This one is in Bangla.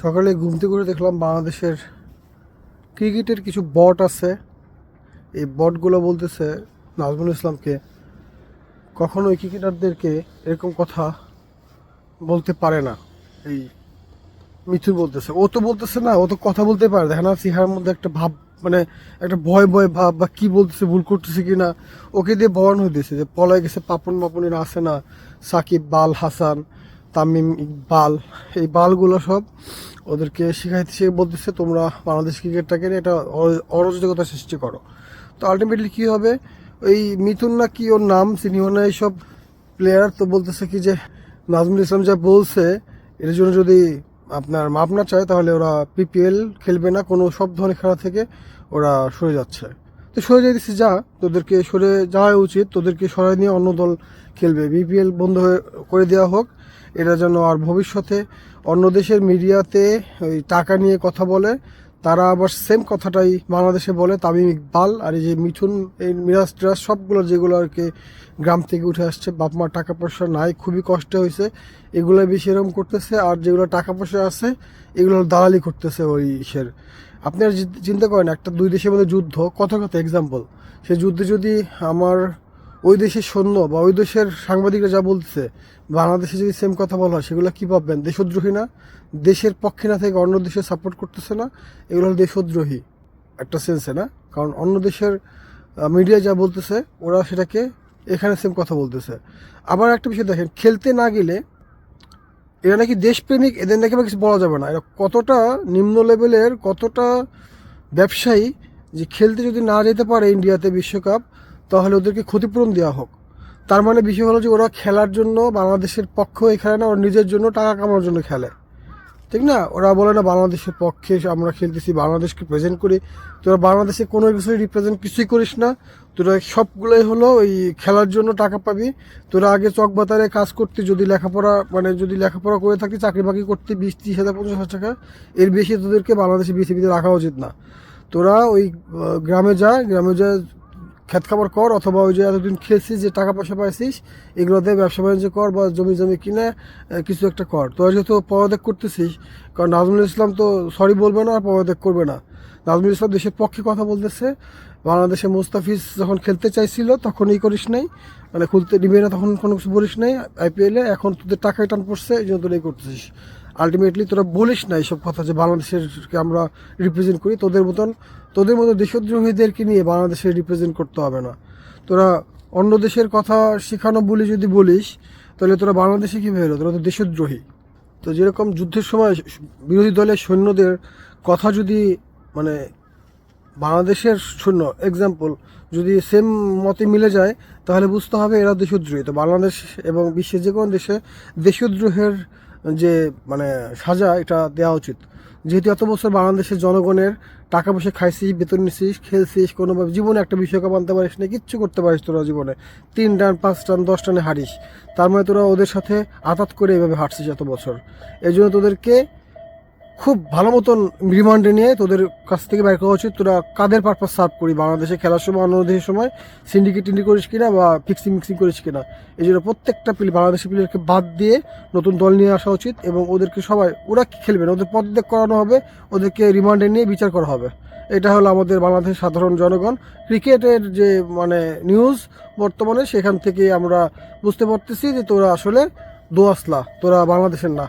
সকালে ঘুম থেকে করে দেখলাম বাংলাদেশের ক্রিকেটের কিছু বট আছে। এই বটগুলো বলতেছে নাজমুল ইসলামকে কখনো এই ক্রিকেটারদেরকে এরকম কথা বলতে পারে না। এই মিথুন বলতেছে, ও তো বলতেছে না, ও তো কথা বলতে পারে। দেখে না, সিহার মধ্যে একটা ভাব মানে একটা ভয় ভয় ভাব বা কি বলতেছে, ভুল করতেছে কি না ওকে দিয়ে বয়ান দিয়েছে যে পলায় গেছে, পাপন মাপনের আসে না, সাকিব বাল হাসান, তামিম ইকবাল, এই বালগুলো সব ওদেরকে শিখাইতে শিখে বলতেছে, তোমরা বাংলাদেশ ক্রিকেটটাকে অ- অরাজকতা সৃষ্টি করো। তো আলটিমেটলি কি হবে? ওই মিথুন না কি ওর নাম চিনিও না, এইসব প্লেয়ার তো বলতেছে কি যে, নাজমুল ইসলাম যা বলছে, এর জন্য যদি আপনার মাপ না চায়, তাহলে ওরা পিপিএল খেলবে না, কোনো সব ধরনের খেলা থেকে ওরা সরে যাচ্ছে। তো সরে যাইতেছে, যা, তোদেরকে সরে যাওয়া উচিত, তোদেরকে সরাই নিয়ে অন্য দল খেলবে। বিপিএল বন্ধ হয়ে, করে দেওয়া হোক, এটা যেন আর ভবিষ্যতে অন্য দেশের মিডিয়াতে ওই টাকা নিয়ে কথা বলে, তারা আবার সেম কথাটাই বাংলাদেশে বলে, তামিম ইকবাল আর এই যে মিঠুন, এই মিরাজ টিরাজ সবগুলো যেগুলো আর কি গ্রাম থেকে উঠে আসছে, বাপ মার টাকা পয়সা নাই, খুবই কষ্ট হয়েছে, এগুলো বেশি এরকম করতেছে আর যেগুলো টাকা পয়সা আছে, এগুলো দালালি করতেছে ওই ইসের। যি- চিন্তা করেন, একটা দুই দেশের মধ্যে যুদ্ধ কত কত এক্সাম্পল সে যুদ্ধে যদি আমার ওই দেশের সৈন্য বা ওই দেশের সাংবাদিকরা যা বলতেছে, বাংলাদেশে যদি সেম কথা বলা হয়, সেগুলো কী পাবেন দেশদ্রোহী না? দেশের পক্ষে না থেকে অন্য দেশে সাপোর্ট করতেছে না? এগুলো হলো দেশদ্রোহী। একটা সেন্সে না? কারণ অন্য দেশের মিডিয়া যা বলতেছে, ওরা সেটাকে এখানে সেম কথা বলতেছে। আবার একটা বিষয় দেখেন, খেলতে না গেলে এরা নাকি দেশপ্রেমিক, এদের নাকি আবার কিছু বলা যাবে না। এরা কতটা নিম্ন লেভেলের কতটা ব্যবসায়ী যে খেলতে যদি না যেতে পারে ইন্ডিয়াতে বিশ্বকাপ তাহলে ওদেরকে ক্ষতিপূরণ দেওয়া হোক। তার মানে বিষয় হলো যে ওরা খেলার জন্য বাংলাদেশের পক্ষে খেলে না, ওরা নিজের জন্য টাকা কামানোর জন্য খেলে। ঠিক না? ওরা বলে না, বাংলাদেশের পক্ষে আমরা খেলতেছি, বাংলাদেশকে প্রেজেন্ট করি। তোরা বাংলাদেশে কোনো কিছুই রিপ্রেজেন্ট কিছুই করিস না। তোরা সবগুলোই হলো ওই খেলার জন্য টাকা পাবি। তোরা আগে চকবাতারে কাজ করতে, যদি লেখাপড়া মানে যদি লেখাপড়া করে থাকতি চাকরি বাকরি করতে বিশ, ত্রিশ হাজার, পঞ্চাশ হাজার টাকা। এর বেশি তোদেরকে বাংলাদেশে বিসিবিতে রাখা উচিত না। তোরা ওই গ্রামে যা গ্রামে যা খেত খাবার কর অথবা ওই যে এতদিন খেলছিস যে টাকা পয়সা পাইছিস এগুলোতে ব্যবসা বাণিজ্য কর বা জমি জমি কিনে কিছু একটা কর। তোরা যেহেতু পদত্যাগ করতেছিস, কারণ নাজমুল ইসলাম তো সরি বলবে না, আর পদত্যাগ করবে না। নাজমুল ইসলাম দেশের পক্ষে কথা বলতেছে, বাংলাদেশে মুস্তাফিজ যখন খেলতে চাইছিল তখন এই করিস নাই মানে খুলতে নিবে না তখন কোনো কিছু বলিস নাই আইপিএলে এখন তোদের টাকায় টান পড়ছে, এই জন্য তোরা এই করতেছিস। আলটিমেটলি তোরা বলিস না এইসব কথা যে বাংলাদেশেরকে আমরা রিপ্রেজেন্ট করি। তোদের মতন, তোদের মতো দেশদ্রোহীদেরকে নিয়ে বাংলাদেশে রিপ্রেজেন্ট করতে হবে না। তোরা অন্য দেশের কথা শেখানো বলি যদি বলিস, তাহলে তোরা বাংলাদেশে কী হলো তোরা তো দেশদ্রোহী। তো যেরকম যুদ্ধের সময় বিরোধী দলের সৈন্যদের কথা যদি মানে বাংলাদেশের সৈন্য এক্সাম্পল যদি সেম মতে মিলে যায়, তাহলে বুঝতে হবে এরা দেশদ্রোহী। তো বাংলাদেশ এবং বিশ্বের যে কোনো দেশে দেশদ্রোহের যে মানে সাজা এটা দেওয়া উচিত। যেহেতু এত বছর বাংলাদেশের জনগণের টাকা পয়সা খাইছিস, বেতন নিছিস, খেলছিস, কোনোভাবে জীবনে একটা বিশ্বকাপ আনতে পারিস না, কিচ্ছু করতে পারিস তোরা জীবনে। তিন টান পাঁচ টান দশ টানে হারিস। তার মানে তোরা ওদের সাথে আতাত করে এভাবে হাঁটছিস এত বছর। এই জন্য তোদেরকে খুব ভালো মতন রিমান্ডে নিয়ে তোদের কাছ থেকে বের করা উচিত। তোরা কাদের পারপাস সার্ভ করি? বাংলাদেশে খেলার সময়, অন্য দেশের সময় সিন্ডিকেট টিন্ডি করিস কিনা বা ফিক্সিং মিক্সিং করিস কিনা? এই জন্য প্রত্যেকটা প্লেয়ার বাংলাদেশের প্লেয়ারকে বাদ দিয়ে নতুন দল নিয়ে আসা উচিত এবং ওদেরকে সবাই, ওরা কি খেলবে না? ওদের পদত্যাগ করানো হবে, ওদেরকে রিমান্ডে নিয়ে বিচার করা হবে। এটা হলো আমাদের বাংলাদেশের সাধারণ জনগণ। ক্রিকেটের যে মানে নিউজ বর্তমানে সেখান থেকে আমরা বুঝতে পারতেছি যে তোরা আসলে দোয়াসলা, তোরা বাংলাদেশের না।